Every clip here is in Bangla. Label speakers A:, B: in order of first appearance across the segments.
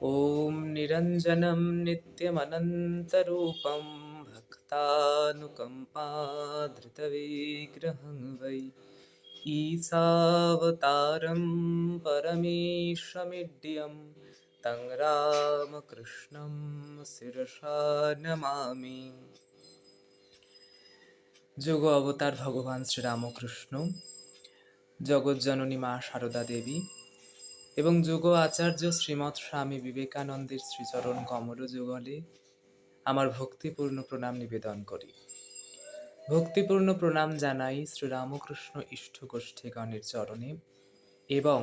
A: ॐ निरञ्जनं नित्यमनन्तरूपं भक्तानुकम्पाधृतविग्रहं वै ईसावतारं परमेशमिड्यं तं रामकृष्णं শিরসা নমামি যোগ অবতার ভগবান শ্রীরামকৃষ্ণ জগজ্জননী মা সারদা দেবী এবং যোগ আচার্য শ্রীমৎ স্বামী বিবেকানন্দের শ্রীচরণ কমল যুগলে আমার ভক্তিপূর্ণ প্রণাম নিবেদন করি। ভক্তিপূর্ণ প্রণাম জানাই শ্রীরামকৃষ্ণ ইষ্টগোষ্ঠীগণের চরণে এবং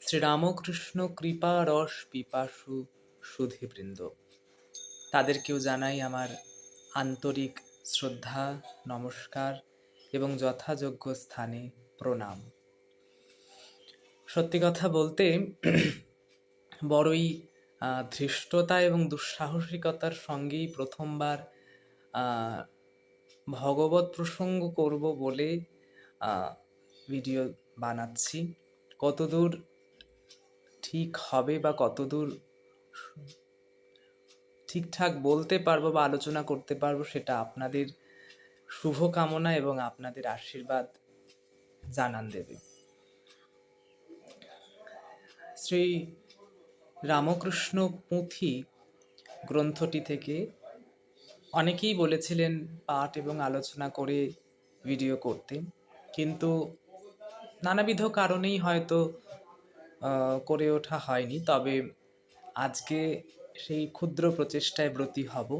A: শ্রীরামকৃষ্ণ কৃপা রস পিপাসু সুধীবৃন্দ। তাদেরকেও জানাই আমার আন্তরিক শ্রদ্ধা, নমস্কার এবং যথাযোগ্য স্থানে প্রণাম। সত্যি কথা বলতে বড়ই ধৃষ্টতা এবং দুঃসাহসিকতার সঙ্গেই প্রথমবার ভগবত প্রসঙ্গ করব বলে ভিডিও বানাচ্ছি। কতদূর ঠিক হবে বা কতদূর ঠিকঠাক বলতে পারব বা আলোচনা করতে পারব সেটা আপনাদের শুভকামনা এবং আপনাদের আশীর্বাদ জানান দেবে। শ্রী রামকৃষ্ণ পুঁথি গ্রন্থটি থেকে অনেকেই বলেছিলেন পাঠ এবং আলোচনা করে ভিডিও করতে। কিন্তু নানাবিধ কারণেই হয়তো করে ওঠা হয়নি। তবে আজকে সেই ক্ষুদ্র প্রচেষ্টায় ব্রতী হব।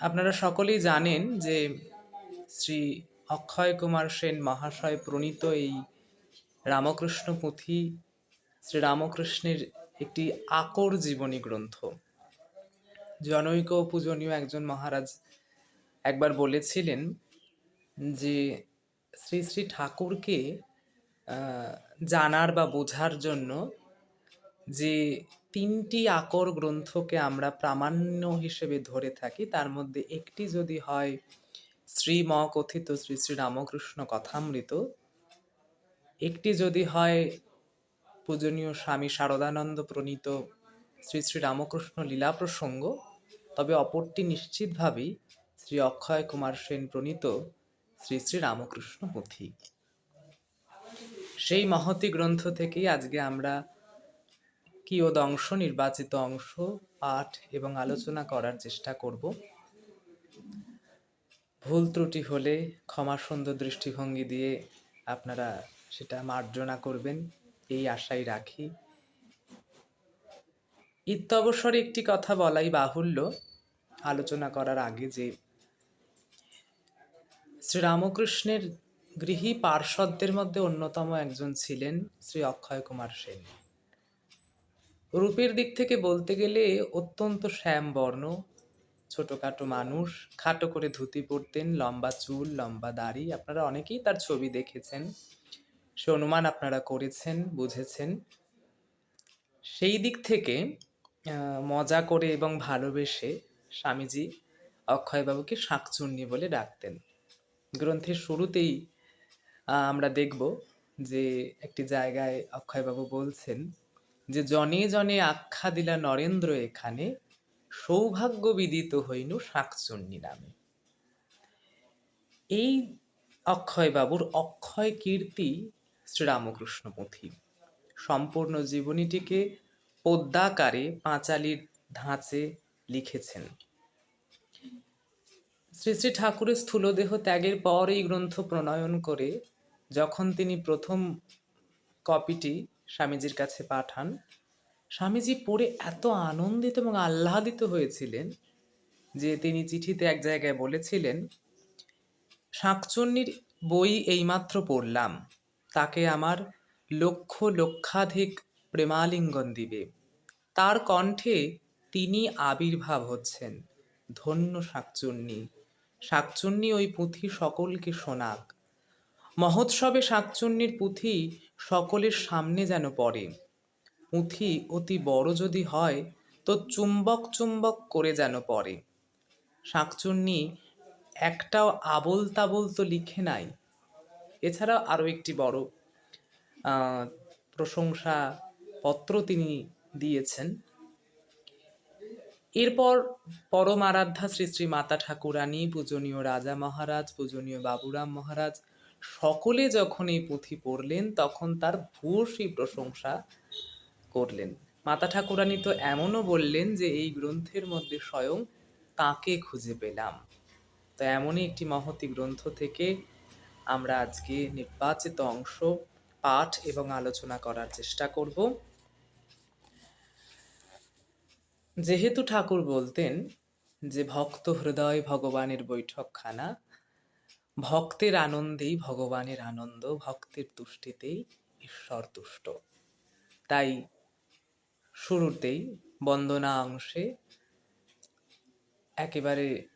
A: আপনারা সকলেই জানেন যে শ্রী অক্ষয় কুমার সেন মহাশয় প্রণীত এই রামকৃষ্ণ পুঁথি শ্রী রামকৃষ্ণের একটি আকর জীবনী গ্রন্থ। জনৈক পূজনীয় একজন মহারাজ একবার বলেছিলেন যে, শ্রী শ্রী ঠাকুরকে জানার বা বোঝার জন্য যে তিনটি আকর গ্রন্থকে আমরা প্রামাণ্য হিসেবে ধরে থাকি, তার মধ্যে একটি যদি হয় শ্রীম কথিত শ্রী শ্রী রামকৃষ্ণ কথামৃত একটি যদি হয়, পূজনীয় স্বামী শারদানন্দ প্রণীত শ্রী শ্রী রামকৃষ্ণ লীলা প্রসঙ্গ, তবে অপরটি নিশ্চিতভাবেই শ্রী অক্ষয় কুমার সেন প্রণীত শ্রী শ্রী রামকৃষ্ণ পুঁথি সেই মহতি গ্রন্থ থেকেই আজকে আমরা কিয়দ অংশ নির্বাচিত অংশ, পাঠ এবং আলোচনা করার চেষ্টা করব। ভুল ত্রুটি হলে ক্ষমা সুন্দর দৃষ্টিভঙ্গি দিয়ে আপনারা সেটা মার্জনা করবেন, এই আশাই রাখি। ইত্যবসরে একটি কথা বলাই বাহুল্য, আলোচনা করার আগে যে শ্রীরামকৃষ্ণের গৃহী পার্ষদদের মধ্যে অন্যতম একজন ছিলেন শ্রী অক্ষয় কুমার সেন। রূপের দিক থেকে বলতে গেলে অত্যন্ত শ্যাম বর্ণ ছোটখাটো মানুষ, খাটো করে ধুতি পরতেন, লম্বা চুল, লম্বা দাড়ি। আপনারা অনেকেই তার ছবি দেখেছেন। সে অনুমান আপনারা করেছেন, বুঝেছেন। সেই দিক থেকে মজা করে এবং ভালোবেসে স্বামীজি অক্ষয়বাবুকে শাঁকচুন্নি বলে ডাকতেন। গ্রন্থের শুরুতেই আমরা দেখব যে একটি জায়গায় অক্ষয়বাবু বলছেন যে, জনে জনে আখ্যা দিলা নরেন্দ্র এখানে, সৌভাগ্য বিদিত হইনু শাঁকচুন্নি নামে। এই অক্ষয়বাবুর অক্ষয় কীর্তি শ্রীরামকৃষ্ণ পুঁথি সম্পূর্ণ জীবনীটিকে পদ্মাকারে পাঁচালির ধাঁচে লিখেছেন। শ্রী শ্রী ঠাকুরের স্থূলদেহ ত্যাগের পর এই গ্রন্থ প্রণয়ন করে যখন তিনি প্রথম কপিটি স্বামীজির কাছে পাঠান, স্বামীজি পড়ে এত আনন্দিত এবং আহ্লাদিত হয়েছিলেন যে তিনি চিঠিতে এক জায়গায় বলেছিলেন, শাঁকচুন্নির বই এইমাত্র পড়লাম। তাকে আমার লক্ষ লক্ষাধিক প্রেমালিঙ্গন দিবে। তার কণ্ঠে তিনি আবির্ভাব হচ্ছেন। ধন্য শাকচুন্নি। শাকচুন্নি ওই পুঁথি সকলকে শোনাক। মহোৎসবে শাকচুন্নির পুঁথি সকলের সামনে যেন পড়ে। পুঁথি অতি বড় যদি হয়, তো চুম্বক চুম্বক করে যেন পড়ে। শাকচুন্নি একটাও আবল তাবল তো লিখে নাই এছাড়াও আরও একটি বড় প্রশংসা পত্র তিনি দিয়েছেন। এরপর পরম আরাধ্যা শ্রী শ্রী মাতা ঠাকুরানী, পূজনীয় রাজা মহারাজ, পূজনীয় বাবুরাম মহারাজ, সকলে যখন এই পুঁথি পড়লেন তখন তার ভূয়সী প্রশংসা করলেন। মাতা ঠাকুরানী তো এমনও বললেন যে, এই গ্রন্থের মধ্যে স্বয়ং তাকে খুঁজে পেলাম? তো এমনই একটি মহতি গ্রন্থ থেকে আমরা আজকে নির্বাচিত অংশ, পাঠ এবং আলোচনা করার চেষ্টা করব। যেহেতু ঠাকুর বলতেন যে ভক্ত হৃদয় ভগবানের বৈঠকখানা, ভক্তের আনন্দেই ভগবানের আনন্দ, ভক্তের তুষ্টিতেই ঈশ্বর তুষ্ট। তাই শুরুতেই বন্দনা অংশে একেবারে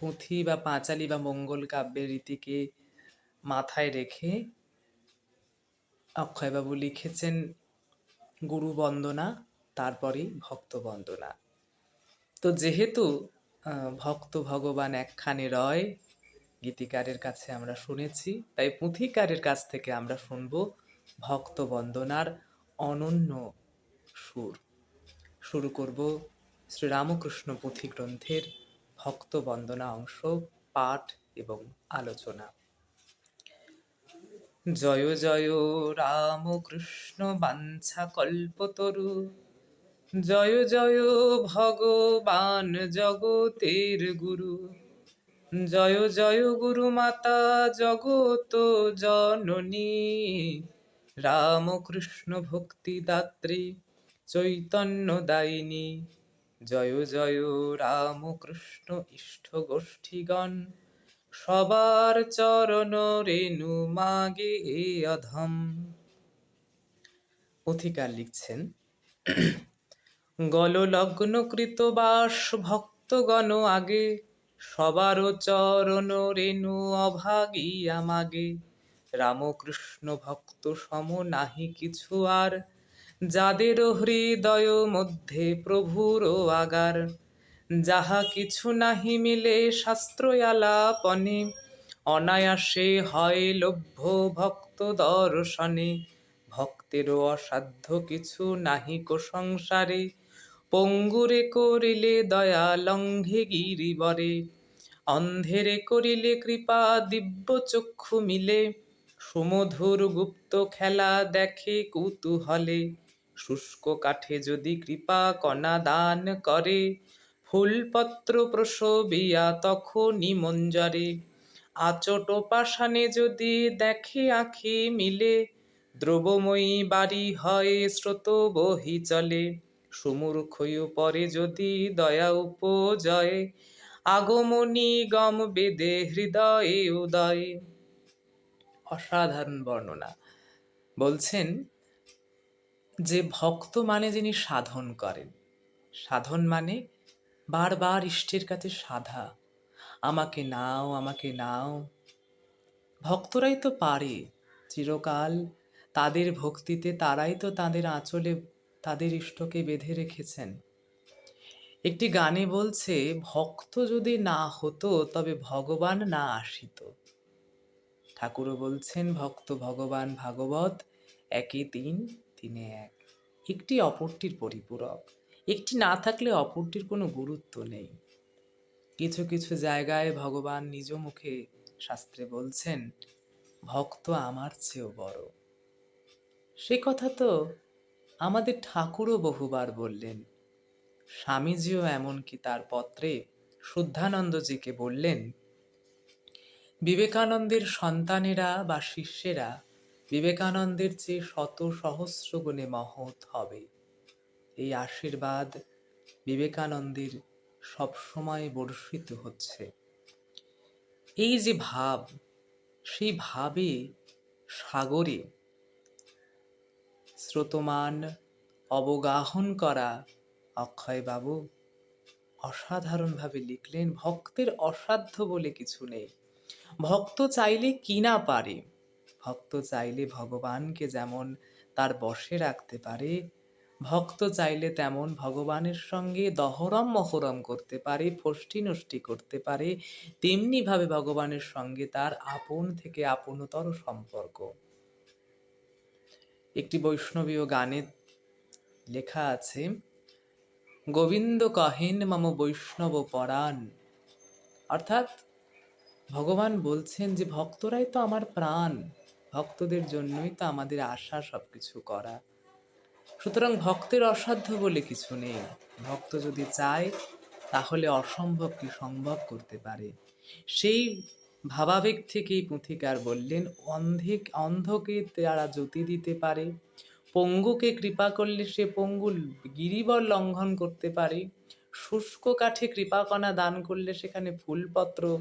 A: পুঁথি বা পাঁচালি বা মঙ্গল কাব্যের রীতিকে মাথায় রেখে অক্ষয়বাবু লিখেছেন গুরু বন্দনা, তারপরেই ভক্ত বন্দনা। তো যেহেতু ভক্ত ভগবান একখানে রয়, গীতিকারের কাছে আমরা শুনেছি, তাই পুঁথিকারের কাছ থেকে আমরা শুনব ভক্ত বন্দনার অনন্য সুর। শুরু করব শ্রীরামকৃষ্ণ পুঁথি গ্রন্থের ভক্ত বন্দনা অংশ, পাঠ এবং আলোচনা। জয় জয় রামকৃষ্ণ বাঞ্ছা কল্পতরু জয় জয় ভগবান জগতের গুরু। জয় জয় গুরু মাতা জগত জননী। রামকৃষ্ণ ভক্তি দাত্রী চৈতন্য দায়িনী। জয় জয় রামকৃষ্ণ ইষ্ট গোষ্ঠীগণ। সবার চরণ রেণু মাগে অধম। অধিকার লিখছেন গল লগ্ন কৃত বাস ভক্তগণ আগে সবার চরণ রেণু অভাগিয়া মাগে রামকৃষ্ণ ভক্ত সম নাহি কিছু আর, যাদের হৃদয় মধ্যে প্রভুর আগার। যাহা কিছু নাহি মিলে শাস্ত্র আলাপনে অনায়াসে হয় লভ্য ভক্ত দর্শনে। ভক্তেরও অসাধ্য কিছু নাহি কো সংসারে, পঙ্গুরে করিলে দয়া লঙ্ঘে গিরিবরে অন্ধেরে করিলে কৃপা দিব্য চক্ষু মিলে, সুমধুর গুপ্ত খেলা দেখে কৌতূহলে। শুষ্ক কাঠে যদি কৃপা কণা দান করে ফুলপত্র প্রসবিয়া তখনই মঞ্জরে আচট পাষাণে যদি দেখে আঁখি মিলে, দ্রবময়ী বাড়ি হয় স্রোত বহি চলে। সুমূর্খয় পরে যদি দয়া উপজয়, আগমনী গম বেদে হৃদয়ে উদয়। অসাধারণ বর্ণনা। বলছেন যে ভক্ত মানে যিনি সাধন করেন। সাধন মানে বারবার ইষ্টের কাছে সাধা। আমাকে নাও আমাকে নাও। ভক্তরাই তো পারে চিরকাল। তাদের ভক্তিতে তারাই তো তাদের আঁচলে, তাদের ইষ্টকে বেঁধে রেখেছেন। একটি গানে বলছে, ভক্ত যদি না হতো, তবে ভগবান না আসিত। ঠাকুরও বলছেন, ভক্ত ভগবান ভাগবত, একে তিন, তিনে এক। একটি অপরটির পরিপূরক। একটি না থাকলে অপরটির কোনো গুরুত্ব নেই। কিছু কিছু জায়গায় ভগবান নিজ মুখে শাস্ত্রে বলছেন, ভক্ত আমার চেয়েও বড়। সে কথা তো আমাদের ঠাকুরও বহুবার বললেন। স্বামীজিও এমনকি তার পত্রে শুদ্ধানন্দজিকে বললেন, বিবেকানন্দের সন্তানেরা বা শিষ্যেরা বিবেকানন্দের চেয়ে শত সহস্র গুণে মহৎ হবে। এই আশীর্বাদ বিবেকানন্দের সবসময় বর্ষিত হচ্ছে। এই যে ভাব, সেই ভাবে সাগরে স্রোতমান অবগাহন করা অক্ষয়বাবু অসাধারণভাবে লিখলেন, ভক্তের অসাধ্য বলে কিছু নেই। ভক্ত চাইলে কি না পারে? ভক্ত চাইলে ভগবানকে যেমন তার বশে রাখতে পারে ভক্ত চাইলে তেমন ভগবানের সঙ্গে দহরম মহরম করতে পারে, ফষ্টি নষ্টি করতে পারে, তেমনিভাবে ভগবানের সঙ্গে তার আপন থেকে আপনতর সম্পর্ক। একটি বৈষ্ণবীয় গানে লেখা আছে, গোবিন্দ কহেন মম বৈষ্ণব পরাণ। অর্থাৎ ভগবান বলছেন যে, ভক্তরাই তো আমার প্রাণ। ভক্তদের জন্যই তো আমাদের আশা সবকিছু করা। সুতরাং ভক্তের অসাধ্য বলে কিছু নেই। ভক্ত যদি চায়, তাহলে অসম্ভব কি সম্ভব করতে পারে। সেই ভাবাবেগ থেকেই পুঁথিকার বললেন অন্ধে অন্ধকে তারা জ্যোতি দিতে পারে। পঙ্গুকে কৃপা করলে সে পঙ্গু গিরিবর লঙ্ঘন করতে পারে। শুষ্ক কাঠে কৃপাকণা দান করলে সেখানে ফুলপত্র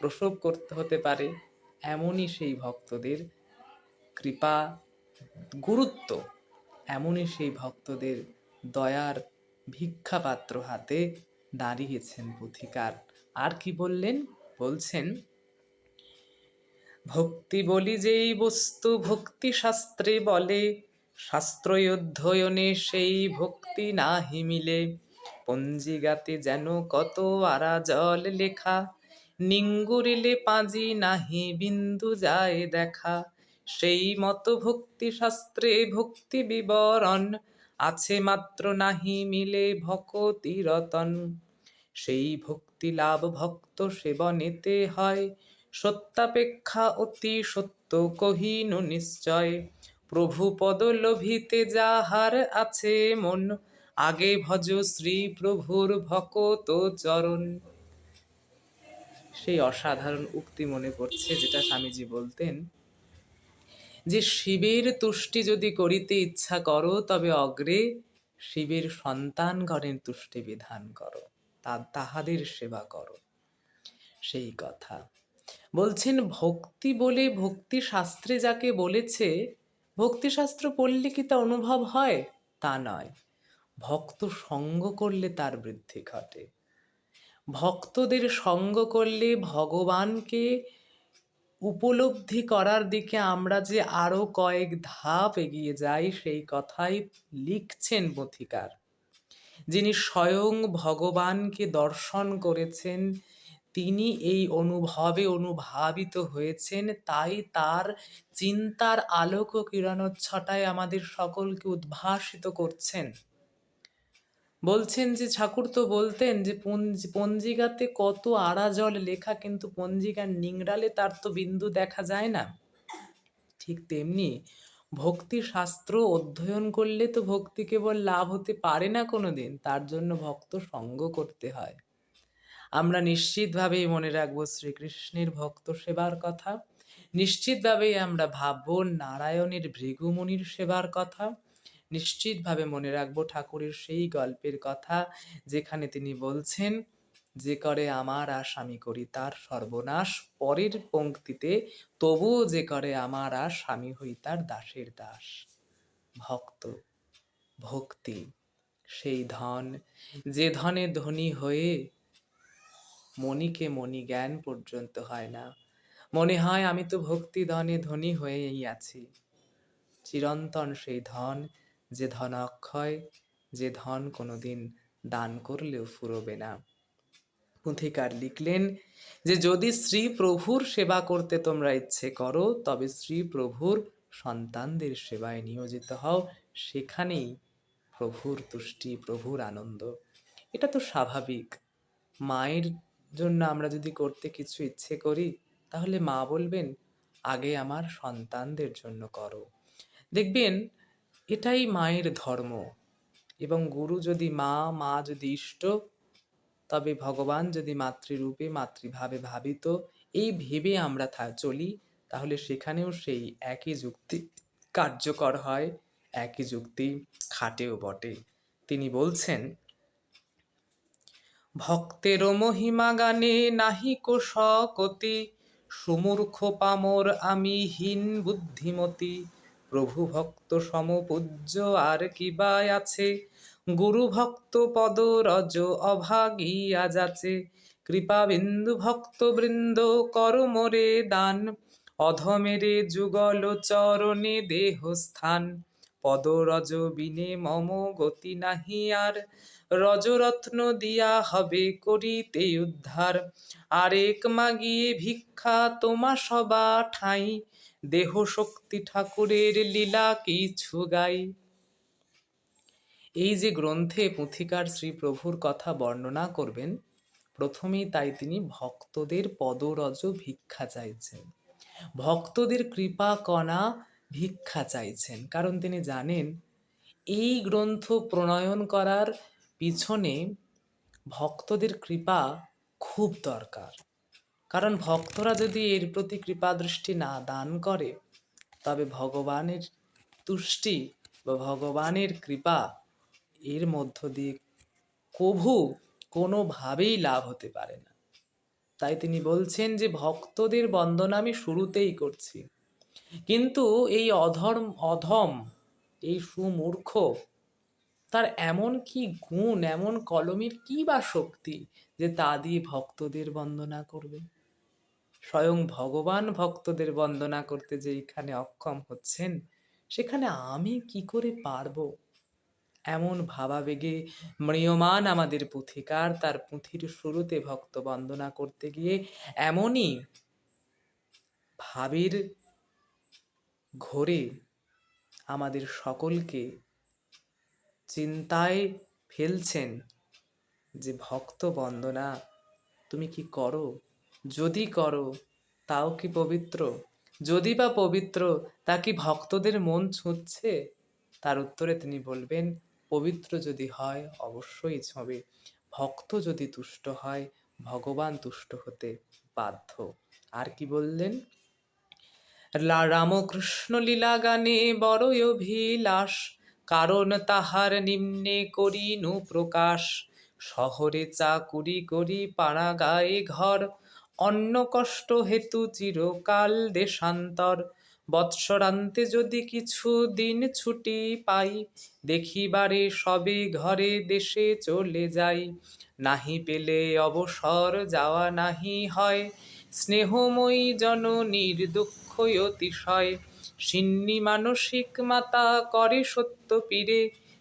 A: প্রসব করতে হতে পারে। এমনই সেই ভক্তদের কৃপা গুরুত্ব। এমনই সেই ভক্তদের দয়ার ভিক্ষাপাত্র হাতে দাঁড়িয়েছেন পুথিকার। আর কি বললেন? বলছেন, ভক্তি বলি যেই বস্তু ভক্তি শাস্ত্রে বলে শাস্ত্র অধ্যয়নে সেই ভক্তি নাহি মিলে। পঞ্জিগাতে যেন কত আরা জল লেখা, নিঙ্গুরিলে পাঁজি নাহি বিন্দু যায় দেখা। সেই মতো ভক্তি শাস্ত্রে ভক্তি বিবরণ আছে মাত্র নাহি মিলে ভকতি রতন সেই ভক্তি লাভ ভক্ত সেবনেতে হয়, সত্যাপেক্ষা অতি সত্য কহিনু নিশ্চয়। প্রভু পদ লোভিতে যাহার আছে মন, আগে ভজ শ্রী প্রভুর ভকত চরণ। সেই অসাধারণ উক্তি মনে পড়ছে যেটা স্বামীজি বলতেন যে শিবের তুষ্টি যদি করিতে ইচ্ছা করো, তবে অগ্রে শিবের সন্তানগণের তুষ্টি বিধান করো। তা তাহাদের সেবা করো। সেই কথা। বলছেন, ভক্তি বলে ভক্তি শাস্ত্রে যাকে বলেছে, ভক্তি শাস্ত্র পড়লে কি তা অনুভব হয়? তা নয়। ভক্ত সঙ্গ করলে তার বৃদ্ধি ঘটে। ভক্তদের সঙ্গ করলে ভগবানকে উপলব্ধি করার দিকে আমরা যে আরও কয়েক ধাপ এগিয়ে যাই, সেই কথাই লিখছেন পথিকার যিনি স্বয়ং ভগবানকে দর্শন করেছেন, তিনি এই অনুভবে অনুভাবিত হয়েছেন, তাই তার চিন্তার আলোক কিরণোচ্ছটায় আমাদের সকলকে উদ্ভাসিত করছেন। বলছেন যে, ঠাকুর তো বলতেন যে পঞ্জি পঞ্জিকাতে কত আড়া জল লেখা, কিন্তু পঞ্জিকার নিংড়ালে তার তো বিন্দু দেখা যায় না। ঠিক তেমনি ভক্তি শাস্ত্র অধ্যয়ন করলে তো ভক্তি কেবল লাভ হতে পারে না কোনোদিন, তার জন্য ভক্ত সঙ্গ করতে হয়। আমরা নিশ্চিতভাবেই মনে রাখব শ্রীকৃষ্ণের ভক্ত সেবার কথা। নিশ্চিতভাবেই আমরা ভাববো নারায়ণের ভৃগুমুনির সেবার কথা। নিশ্চিতভাবে মনে রাখব ঠাকুরের সেই গল্পের কথা যেখানে তিনি বলছেন, যে করে আমার আশ আমি করি, তার সর্বনাশ। পরের পঙ্ক্তিতে তবুও যে করে আমার আশ আমি হই তার দাসের দাস। ভক্ত, ভক্তি, সেই ধন, যে ধনে ধনী হয়ে মণিকে মণি জ্ঞান পর্যন্ত হয় না। মনে হয় আমি তো ভক্তি ধনে ধনী হয়েই আছি। চিরন্তন সেই ধন যে ধন অক্ষয়, যে ধন কোনোদিন দান করলেও ফুরবে না। পুঁথিকার লিখলেন যে, যদি শ্রী প্রভুর সেবা করতে তোমরা ইচ্ছে করো, তবে শ্রী প্রভুর সন্তানদের সেবায় নিয়োজিত হও। সেখানেই প্রভুর তুষ্টি, প্রভুর আনন্দ। এটা তো স্বাভাবিক। মায়ের জন্য আমরা যদি করতে কিছু ইচ্ছে করি, তাহলে মা বলবেন, আগে আমার সন্তানদের জন্য করো। দেখবেন এটাই মায়ের ধর্ম। এবং গুরু যদি মা মা যদি ইষ্ট, তবে ভগবান যদি মাতৃরূপে, মাতৃভাবে ভাবিত, এই ভেবে আমরা চলি। তাহলে সেখানেও সেই একই যুক্তি কার্যকর হয়, একই যুক্তি খাটেও বটে। তিনি বলছেন, ভক্তের মহিমা গানে নাহিক সকতি সুমূর্খ পামর আমি হীন বুদ্ধিমতী। প্রভু ভক্ত সমপূজ্য আর কি বা আছে? গুরু ভক্ত পদ রজ অভাগিয়া যাচে কৃপা বিন্দু ভক্ত বৃন্দ কর মোরে দান। অধমেরে যুগল চরণে দেহ স্থান। পদরজ বিনে মম গতি নাহি আর। রজরত্ন দিয়া হবে করিতে উদ্ধার। আরেক মাগিয়ে ভিক্ষা তোমা সবা ঠাঁই। দেহ শক্তি ঠাকুরের লীলা কিছু গাই। এই যে গ্রন্থে পুঁথিকার শ্রী প্রভুর কথা বর্ণনা করবেন, প্রথমেই তাই তিনি ভক্তদের পদরজ ভিক্ষা চাইছেন। ভক্তদের কৃপা কণা ভিক্ষা চাইছেন। কারণ তিনি জানেন, এই গ্রন্থ প্রণয়ন করার পিছনে ভক্তদের কৃপা খুব দরকার। কারণ ভক্তরা যদি এর প্রতি কৃপা দৃষ্টি না দান করে, তবে ভগবানের তুষ্টি বা ভগবানের কৃপা এর মধ্য দিয়ে কভু কোনোভাবেই লাভ হতে পারে না। তাই তিনি বলছেন যে, ভক্তদের বন্দনা আমি শুরুতেই করছি। কিন্তু এই অধর্ম, অধম, এই সুমূর্খ, তার এমন কি গুণ, এমন কলমের কি বা শক্তি যে তা দিয়ে ভক্তদের বন্দনা করবে? স্বয়ং ভগবান ভক্তদের বন্দনা করতে যে এখানে অক্ষম হচ্ছেন, সেখানে আমি কি করে পারব? এমন ভাবাবেগে ম্রিয়মান আমাদের পুথিকার তার পুঁথির শুরুতে ভক্ত বন্দনা করতে গিয়ে এমনই ভাবের ঘোরে আমাদের সকলকে চিন্তায় ফেলছেন যে ভক্ত বন্দনা, তুমি কি করো? যদি করো, তাও কি পবিত্র? যদি বা পবিত্র, তা কি ভক্তদের মন ছুঁচ্ছে? তার উত্তরে তিনি বলবেন, পবিত্র যদি হয়, অবশ্যই ছবে। ভক্ত যদি তুষ্ট হয়, ভগবান তুষ্ট হতে বাধ্য। আর কি বললেন? রামকৃষ্ণ লীলা গানে বড়ই অভিলাষ, কারণ তাহার নিম্নে করিনু প্রকাশ। শহরে চাকুরি করি পাড়া গায়ে ঘর অন্য কষ্ট হেতু চিরকাল দেশান্তর। বৎসরান্তে যদি কিছু দিন ছুটি পাই, দেখিবারে সবে ঘরে দেশে চলে যাই। নাহি পেলে অবসর যাওয়া নাহি হয়, স্নেহময়ী জননীর দুঃখই অতিশয়। সিন্নি মানসিক মাতা করে সত্য পীরে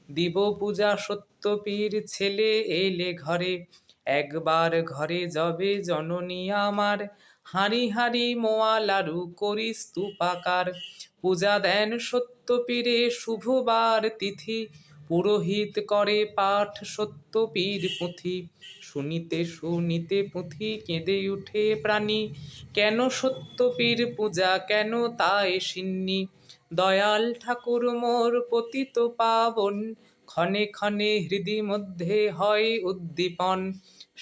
A: দিব পূজা সত্য পীর ছেলে এলে ঘরে। একবার ঘরে যাবে জননী আমার। হাঁড়ি হাঁড়ি মোয়া লাড়ু করি স্তূপাকার পূজা দেন সত্য পীরে শুভবার তিথি। পুরোহিত করে পাঠ সত্য পীর পুঁথি। শুনিতে শুনিতে পুঁথি কেঁদে উঠে প্রাণী। কেন সত্য পীর পূজা, কেন তাই সিন্নি? দয়াল ঠাকুর মোর পতিত পাবন। ক্ষণে ক্ষণে হৃদি মধ্যে হয় উদ্দীপন।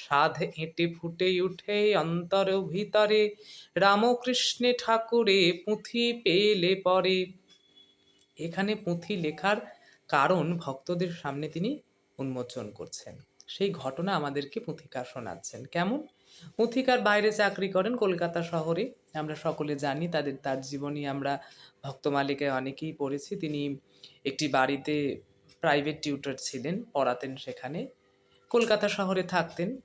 A: সাধ এঁটে ফুটে উঠে অন্তর ভিতরে। রামকৃষ্ণে ঠাকুরে পুঁথি পেলে পরে। এখানে পুঁথি লেখার কারণ ভক্তদের সামনে তিনি উন্মোচন করছেন। সেই ঘটনা আমাদেরকে পুঁথিকার শোনাচ্ছেন। কেমন? পুঁথিকার বাইরে চাকরি করেন কলকাতা শহরে। আমরা সকলে জানি তাদের, তার জীবনী আমরা ভক্ত মালিকায় অনেকেই পড়েছি। তিনি একটি বাড়িতে প্রাইভেট টিউটর ছিলেন, পড়াতেন সেখানে। কলকাতা শহরে থাকতেন,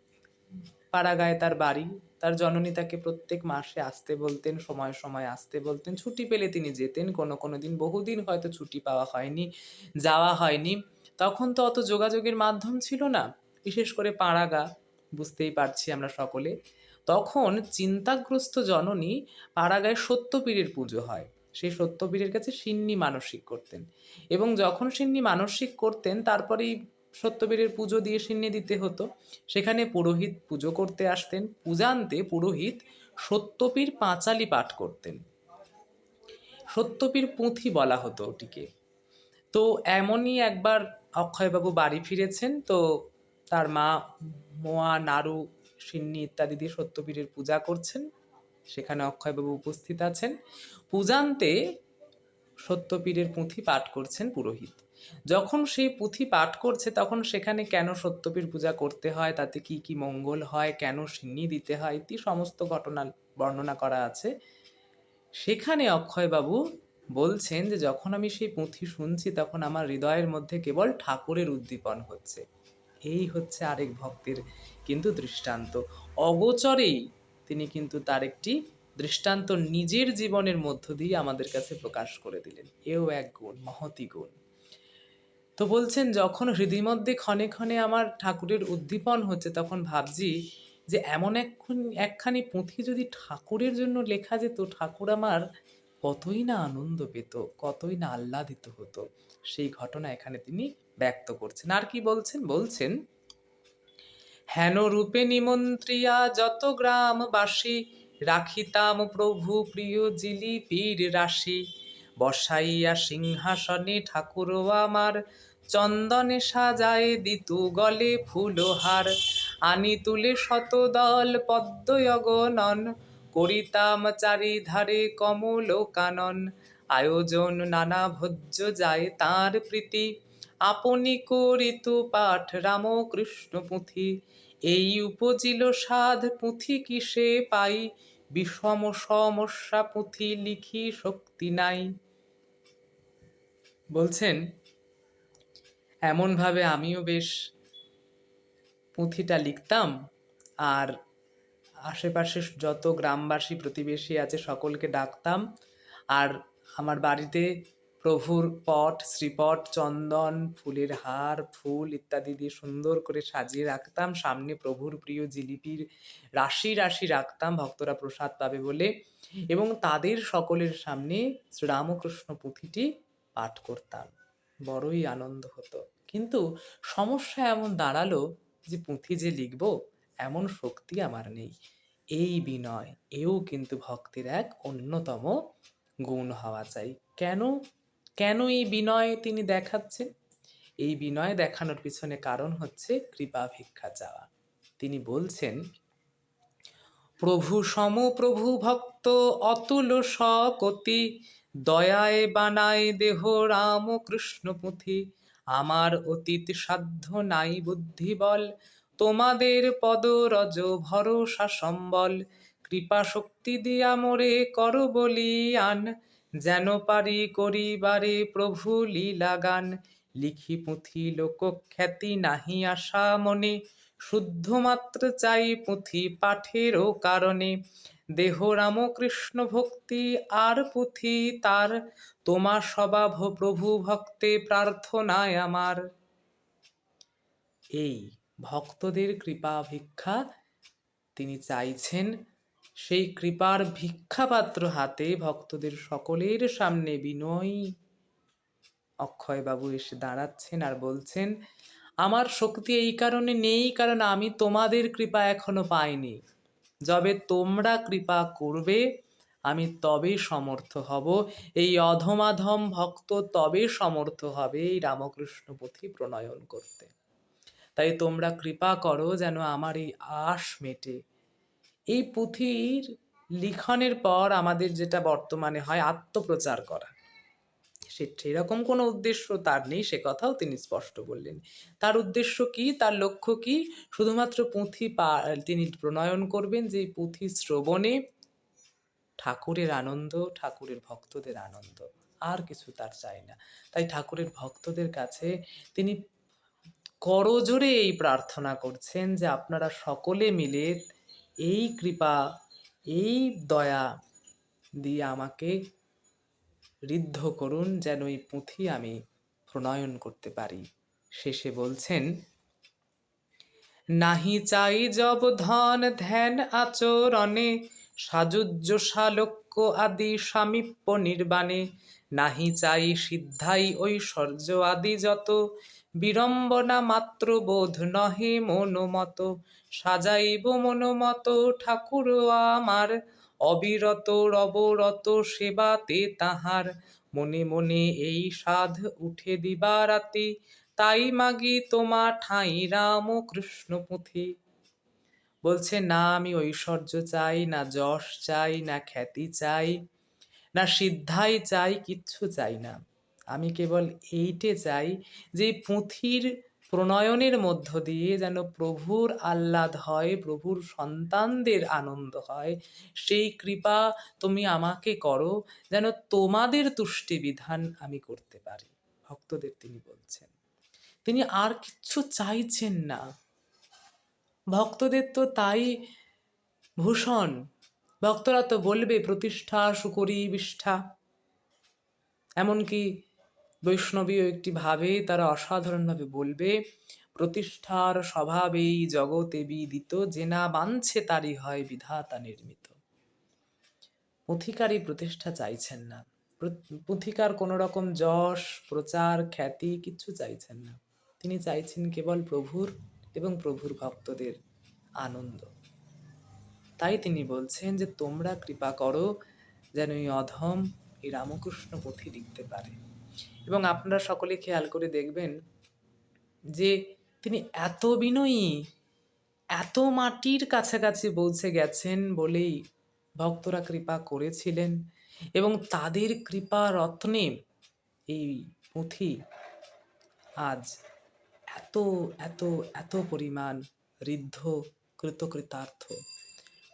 A: পাড়াগায়ে তার বাড়ি, তার জননী তাকে প্রত্যেক মাসে আসতে বলতেন, সময় সময় আসতে বলতেন। ছুটি পেলে তিনি যেতেন, কোনো কোনো দিন, বহুদিন হয়তো ছুটি পাওয়া হয়নি, যাওয়া হয়নি। তখন তো অত যোগাযোগের মাধ্যম ছিল না, বিশেষ করে পাড়াগা, বুঝতেই পারছি আমরা সকলে। তখন চিন্তাগ্রস্ত জননী পাড়াগায় সত্যপীরের পুজো হয়। সেই সত্যপীরের কাছে সিন্নি মানসিক করতেন। এবং যখন সিন্নি মানসিক করতেন, তারপরেই সত্যবীরের পুজো দিয়ে সিন্নি দিতে হতো। সেখানে পুরোহিত পুজো করতে আসতেন। পূজান্তে পুরোহিত সত্যপীর পাঁচালি পাঠ করতেন। সত্যপীর পুঁথি বলা হতো ওটিকে। তো এমনই একবার অক্ষয়বাবু বাড়ি ফিরেছেন। তো তার মা মোয়া নাড়ু সিন্নি ইত্যাদি দিয়ে সত্যপীরের পূজা করছেন। সেখানে অক্ষয়বাবু উপস্থিত আছেন। পূজান্তে সত্যপীরের পুঁথি পাঠ করছেন পুরোহিত। যখন সেই পুঁথি পাঠ করছে, তখন সেখানে কেন সত্যপীর পূজা করতে হয়? তাতে কি কি মঙ্গল হয়? কেন সিন্নি দিতে হয়? ইত্যাদি সমস্ত ঘটনা বর্ণনা করা আছে। সেখানে অক্ষয়বাবু বলছেন যে, যখন আমি সেই পুঁথি শুনছি, তখন আমার হৃদয়ের মধ্যে কেবল ঠাকুরের উদ্দীপন হচ্ছে। এই হচ্ছে আরেক ভক্তের কিন্তু দৃষ্টান্ত। অগোচরেই তিনি কিন্তু তার একটি দৃষ্টান্ত নিজের জীবনের মধ্য দিয়ে আমাদের কাছে প্রকাশ করে দিলেন। এও এক গুণ, মহতি গুণ। তো বলছেন, যখন হৃদয় মধ্যে ক্ষণে ক্ষণে আমার ঠাকুরের উদ্দীপন হচ্ছে, তখন ভাবছি যে এমন একখান, একখানি পুঁথি যদি ঠাকুরের জন্য লেখা যেত, ঠাকুর আমার কতই না আনন্দ পেত, কতই না আহ্লাদিত হতো। সেই ঘটনা এখানে তিনি ব্যক্ত করছেন। আর কি বলছেন? বলছেন, হেন রূপে নিমন্ত্রিয়া যত গ্রামবাসী, রাখিতাম প্রভু প্রিয় জিলিপির রাশি। বসাইয়া সিংহাসনে ঠাকুর আমার চন্দনে সাজায় দিতু গলে ফুলহার। আনি তুলে শতদল পদ্ময়গনন করিতাম চারিধারে কমল কানন আয়োজন নানা ভোজ্য যায় তার প্রীতি। আপনি করিত পাঠ রামকৃষ্ণ পুঁথি এই উপজিল সাধ পুঁথি কিসে পাই? বিষম সমস্যা পুঁথি লিখি শক্তি নাই। বলছেন এমনভাবে আমিও বেশ পুঁথিটা লিখতাম আর আশেপাশে যত গ্রামবাসী, প্রতিবেশী আছে সকলকে ডাকতাম। আর আমার বাড়িতে প্রভুর পট, শ্রীপট, চন্দন, ফুলের হার, ফুল ইত্যাদি দিয়ে সুন্দর করে সাজিয়ে রাখতাম। সামনে প্রভুর প্রিয় জিলিপির রাশি রাশি রাখতাম, ভক্তরা প্রসাদ পাবে বলে। এবং তাদের সকলের সামনে শ্রীরামকৃষ্ণ পুঁথিটি পাঠ করতাম। বড়ই আনন্দ হতো। কিন্তু সমস্যা এমন দাঁড়াল যে পুঁথি যে লিখব, এমন শক্তি আমার নেই। এই বিনয়, এও কিন্তু ভক্তির এক অন্যতম গুণ হওয়া চাই। কেন? কেন এই বিনয় তিনি দেখাচ্ছেন? এই বিনয় দেখানোর পিছনে কারণ হচ্ছে কৃপা ভিক্ষা চাওয়া। তিনি বলছেন, প্রভু সম প্রভু ভক্ত অতুল সকতি দয়ায় বানায় দেহ রাম কৃষ্ণ পুঁথি আমার অতীত সাধ্য নাই বুদ্ধি বল তোমাদের পদ রজ ভরসা সম্বল। কৃপা শক্তি দিয়া মোরে কর বলিয়ান। যেন পারি করিবারে প্রভু লীলা গান লিখি পুঁথি লোক খ্যাতি নাহি আশা মনে। শুদ্ধ মাত্র চাই পুঁথি পাঠেরও কারণে। দেহ রামকৃষ্ণ ভক্তি আর পুঁথি তার। তোমার স্বভাব প্রভু ভক্তে প্রার্থনায় আমার। এই ভক্তদের কৃপা ভিক্ষা তিনি চাইছেন। সেই কৃপার ভিক্ষাপাত্র হাতে ভক্তদের সকলের সামনে বিনয়ী। অক্ষয়বাবু এসে দাঁড়াচ্ছেন আর বলছেন, আমার শক্তি এই কারণে নেই, কারণ আমি তোমাদের কৃপা এখনও পাইনি। যবে তোমরা কৃপা করবে, আমি তবে সমর্থ হব। এই অধমাধম ভক্ত তবে সমর্থ হবে, এই রামকৃষ্ণ পুঁথি প্রণয়ন করতে। তাই তোমরা কৃপা করো যেন আমার এই আশ মেটে। এই পুঁথির লিখনের পর আমাদের যেটা বর্তমানে হয় আত্মপ্রচার করা। সে, সেরকম কোনো উদ্দেশ্য তার নেই, সে কথাও তিনি স্পষ্ট বললেন। তার উদ্দেশ্য কি? তার লক্ষ্য কি? শুধুমাত্র পুঁথি পা, তিনি প্রণয়ন করবেন যে পুঁথি শ্রবণে ঠাকুরের আনন্দ, ঠাকুরের ভক্তদের আনন্দ, আর কিছু তার চাই না। তাই ঠাকুরের ভক্তদের কাছে তিনি করজোরে এই প্রার্থনা করছেন যে আপনারা সকলে মিলে এই কৃপা, এই দয়া দিয়ে আমাকে ঋদ্ধ করুন যেন এই পুঁথি আমি প্রণয়ন করতে পারি। শেষে বলছেন, নাহি চাই জব ধন ধ্যান আচরণে সাজুজ্য শালক্য আদি সামীপ্য নির্বাণে। নাহি চাই সিদ্ধাই ঐশ্বর্য আদি যত, বিড়ম্বনা মাত্র বোধ নহে মনোমত। সাজাইব মনোমত ঠাকুর আমার অবিরত রবরত সেবাতে তাহার মনে মনে এই সাধ উঠে দিবা রাতি। তাই মাগি তোমা ঠাঁই রাম কৃষ্ণ পুঁথি। বলছে, না, আমি ঐশ্বর্য চাই, না যশ চাই, না খ্যাতি চাই, না সিদ্ধাই চাই, কিচ্ছু চাই না। আমি কেবল এইটে চাই যে পুঁথির প্রণয়নের মধ্য দিয়ে যেন প্রভুর আহ্লাদ হয়, প্রভুর সন্তানদের আনন্দ হয়। সেই কৃপা তুমি আমাকে করো, যেন তোমাদের তুষ্টি বিধান আমি করতে পারি। ভক্তদের তিনি বলছেন, তিনি আর কিচ্ছু চাইছেন না। ভক্তদের তো তাই ভূষণ। ভক্তরা তো বলবে, প্রতিষ্ঠা সুকরি বিষ্ঠা। এমনকি বৈষ্ণবীয় একটি ভাবে তারা অসাধারণভাবে বলবে, প্রতিষ্ঠার স্বভাবেই জগতে বিদিত, যে না বাঞ্ছে তারই হয় বিধাতা নির্মিত। অধিকারী প্রতিষ্ঠা চাইছেন না। পুথিকার কোনো রকম যশ, প্রচার, খ্যাতি কিচ্ছু চাইছেন না। তিনি চাইছেন কেবল প্রভুর এবং প্রভুর ভক্তদের আনন্দ। তাই তিনি বলছেন যে, তোমরা কৃপা করো যেন এই অধম এই রামকৃষ্ণ পুঁথি লিখতে পারে। এবং আপনারা সকলে খেয়াল করে দেখবেন যে তিনি এত বিনয়ী, এত মাটির কাছাকাছি পৌঁছে গেছেন বলেই ভক্তরা কৃপা করেছিলেন এবং তাদের কৃপা রত্নে এই পুঁথি আজ এত এত এত পরিমাণ ঋদ্ধ, কৃতকৃতার্থ।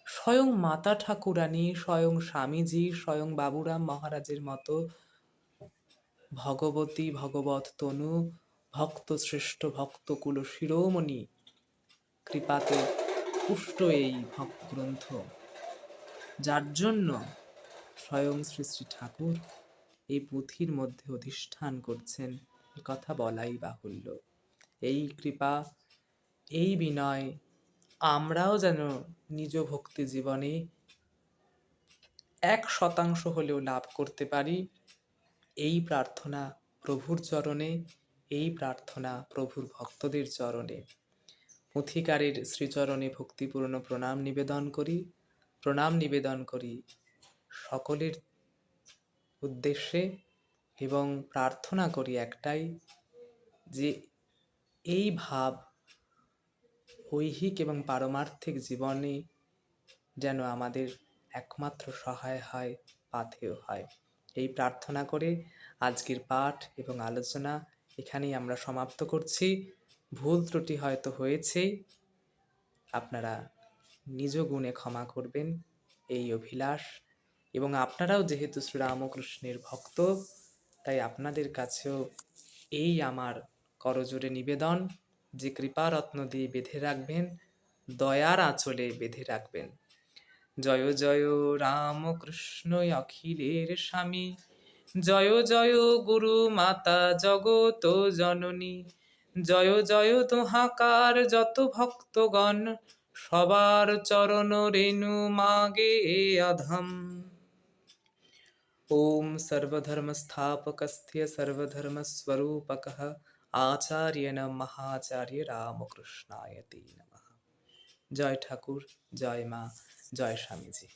A: স্বয়ং মাতা ঠাকুরানী, স্বয়ং স্বামীজি, স্বয়ং বাবুরাম মহারাজের মতো ভগবতী ভগবত তনু, ভক্ত শ্রেষ্ঠ ভক্ত কুল শিরোমণি। কৃপাতে পুষ্ট এই ভক্ত গ্রন্থ। যার জন্য স্বয়ং শ্রী শ্রী ঠাকুর এই পুঁথির মধ্যে অধিষ্ঠান করছেন কথা বলাই বাহুল্য। এই কৃপা, এই বিনয়, আমরাও যেন নিজ ভক্তি জীবনে এক শতাংশ হলেও লাভ করতে পারি এই প্রার্থনা প্রভুর চরণে, এই প্রার্থনা প্রভুর ভক্তদের চরণে। পুঁথিকারের শ্রীচরণে ভক্তিপূর্ণ প্রণাম নিবেদন করি, প্রণাম নিবেদন করি সকলের উদ্দেশ্যে এবং প্রার্থনা করি একটাই যে এই ভাব ঐহিক এবং পারমার্থিক জীবনে যেন আমাদের একমাত্র সহায় হয়, পাথেয় হয়। এই প্রার্থনা করে আজকের পাঠ এবং আলোচনা এখানেই আমরা সমাপ্ত করছি। ভুল ত্রুটি হয়তো হয়েছে, আপনারা নিজ গুণে ক্ষমা করবেন, এই অভিলাষ। এবং আপনারাও যেহেতু শ্রীরামকৃষ্ণের ভক্ত, তাই আপনাদের কাছেও এই আমার করজোরে নিবেদন যে কৃপারত্ন দিয়ে বেঁধে রাখবেন, দয়ার আঁচলে বেঁধে রাখবেন। জয় জয় রামকৃষ্ণ অখিলের স্বামী জয় জয় গুরু মাতা জগত জননী জয় জয় তোহাকার যত ভক্তগণ সবার চরণ রেণু মাগে অধম ॐ सर्वधर्मस्थापकस्य सर्वधर्मस्वरूपकः आचार्य नमः आचार्य রামকৃষ্ণায় তে নমঃ জয় ঠাকুর জয় মা জয় স্বামীজি